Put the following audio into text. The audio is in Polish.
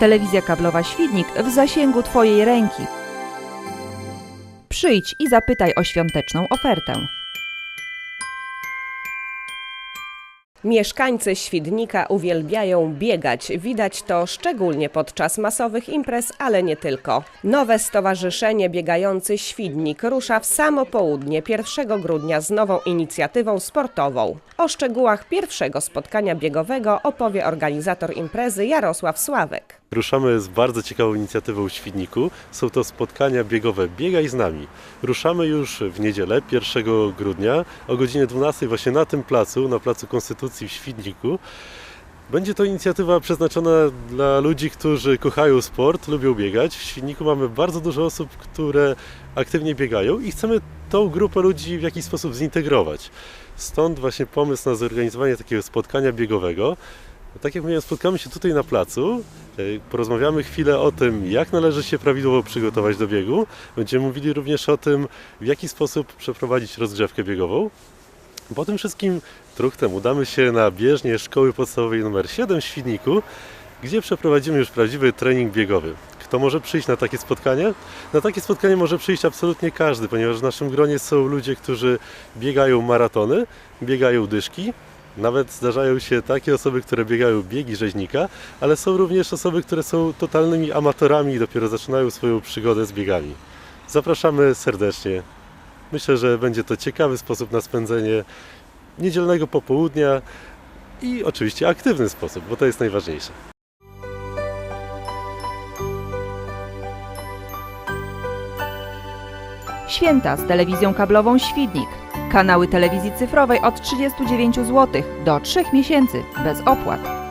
Telewizja kablowa Świdnik w zasięgu Twojej ręki. Przyjdź i zapytaj o świąteczną ofertę. Mieszkańcy Świdnika uwielbiają biegać. Widać to szczególnie podczas masowych imprez, ale nie tylko. Nowe Stowarzyszenie Biegający Świdnik rusza w samo południe 1 grudnia z nową inicjatywą sportową. O szczegółach pierwszego spotkania biegowego opowie organizator imprezy Jarosław Sławek. Ruszamy z bardzo ciekawą inicjatywą w Świdniku. Są to spotkania biegowe Biegaj z nami. Ruszamy już w niedzielę, 1 grudnia o godzinie 12 właśnie na tym placu, na Placu Konstytucji w Świdniku. Będzie to inicjatywa przeznaczona dla ludzi, którzy kochają sport, lubią biegać. W Świdniku mamy bardzo dużo osób, które aktywnie biegają i chcemy tą grupę ludzi w jakiś sposób zintegrować. Stąd właśnie pomysł na zorganizowanie takiego spotkania biegowego. Tak jak mówiłem, spotkamy się tutaj na placu, e, porozmawiamy chwilę o tym, jak należy się prawidłowo przygotować do biegu. Będziemy mówili również o tym, w jaki sposób przeprowadzić rozgrzewkę biegową. Po tym wszystkim truchtem udamy się na bieżnię Szkoły Podstawowej nr 7 w Świdniku, gdzie przeprowadzimy już prawdziwy trening biegowy. Kto może przyjść na takie spotkanie? Na takie spotkanie może przyjść absolutnie każdy, ponieważ w naszym gronie są ludzie, którzy biegają maratony, biegają dyszki, nawet zdarzają się takie osoby, które biegają biegi rzeźnika, ale są również osoby, które są totalnymi amatorami i dopiero zaczynają swoją przygodę z biegami. Zapraszamy serdecznie. Myślę, że będzie to ciekawy sposób na spędzenie niedzielnego popołudnia i oczywiście aktywny sposób, bo to jest najważniejsze. Święta z telewizją kablową Świdnik. Kanały telewizji cyfrowej od 39 zł do 3 miesięcy bez opłat.